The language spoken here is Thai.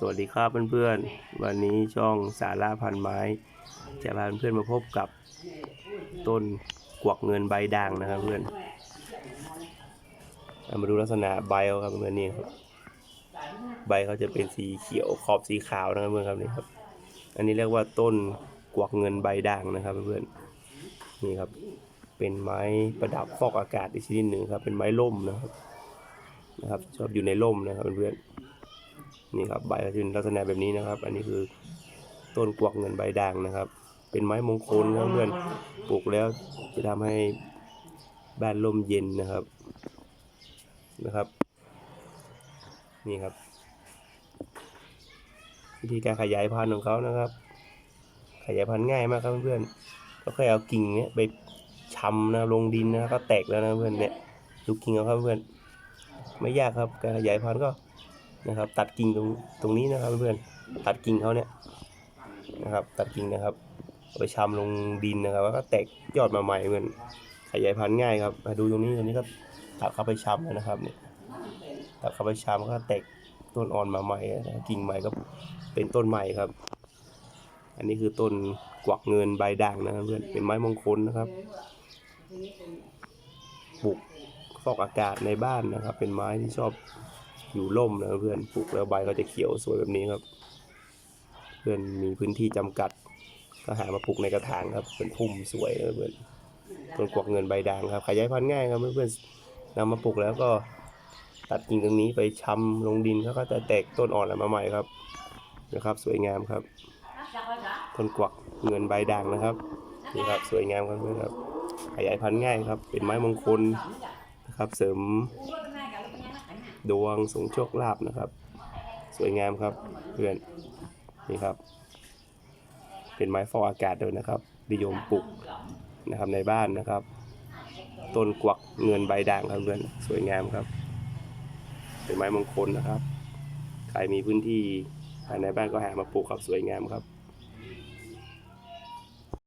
สวัสดีครับเพื่อนๆ วันนี้ช่องสาราพันไม้ จะพาเพื่อนๆมาพบกับต้นกวักเงินใบด่างนะครับเพื่อนเอามาดูลักษณะใบเขาครับเพื่อนนี่ครับใบเขาจะเป็นสีเขียวขอบสีขาวนะครับเพื่อนครับนี่ครับ อันนี้เรียกว่าต้นกวักเงินใบด่างนะครับเพื่อนๆนี่ครับ เป็นไม้ประดับฟอกอากาศอีกชนิดหนึ่งครับ เป็นไม้ร่มนะครับนะครับ ชอบอยู่ในร่มนะครับเพื่อนๆ นี่ครับใบก็จะเป็นลักษณะแบบนี้นะครับ อันนี้คือต้นกวักเงินใบด่างนะครับ เป็นไม้มงคลครับเพื่อนปลูกแล้วจะทำให้บ้านร่มเย็นนะครับนะครับ นี่ครับ วิธีการขยายพันธุ์ของเขานะครับ ขยายพันธุ์ง่ายมากครับเพื่อนๆก็แค่เอากิ่งเนี้ยไปชำนะลงดินนะก็แตกแล้วนะเพื่อนเนี่ยดูกิ่งเอาครับเพื่อนไม่ยากครับการขยายพันธุ์ก็ นะครับ ตัดกิ่งตรงตรงนี้นะครับเพื่อนตัดกิ่งเขาเนี่ยนะครับ ตัดกิ่งนะครับเอาไปชำลงดินนะครับ แล้วก็แตกยอดมาใหม่เพื่อนขยายพันธุ์ง่ายครับมาดูตรงนี้ตรงนี้ก็ตัดเข้าไปชำแล้วนะครับเนี่ยตัดเข้าไปชำก็แตกต้นอ่อนมาใหม่กิ่งใหม่ก็เป็นต้นใหม่ครับ อันนี้คือต้นกวักเงินใบด่างนะครับเพื่อนเป็นไม้มงคลนะครับปลูกฟอกอากาศในบ้านนะครับ เป็นไม้ที่ชอบ อยู่ร่มนะเพื่อนปลูกแล้วใบก็จะเขียวสวยแบบนี้ครับ เพื่อนมีพื้นที่จำกัด ก็หามาปลูกในกระถางครับเป็นพุ่มสวยนะเพื่อนต้นกวักเงินใบด่างครับขยายพันธุ์ง่ายครับเพื่อนๆนำมาปลูกแล้วก็ตัดกิ่งตรงนี้ไปชำลงดินเขาก็จะแตกต้นอ่อนออกมาใหม่ครับนะครับ สวยงามครับต้นกวักเงินใบด่างนะครับนี่ครับสวยงามครับเพื่อนครับขยายพันธุ์ง่ายครับ เป็นไม้มงคลนะครับ เสริม ดวงส่งโชคลาภนะครับ สวยงามครับเพื่อนนี่ครับ เป็นไม้ฟอกอากาศด้วยนะครับนิยมปลูกนะครับในบ้านนะครับต้นกวักเงินใบด่างครับเพื่อนสวยงามครับ เป็นไม้มงคลนะครับ ใครมีพื้นที่ภายในบ้านก็หามาปลูกครับสวยงามครับ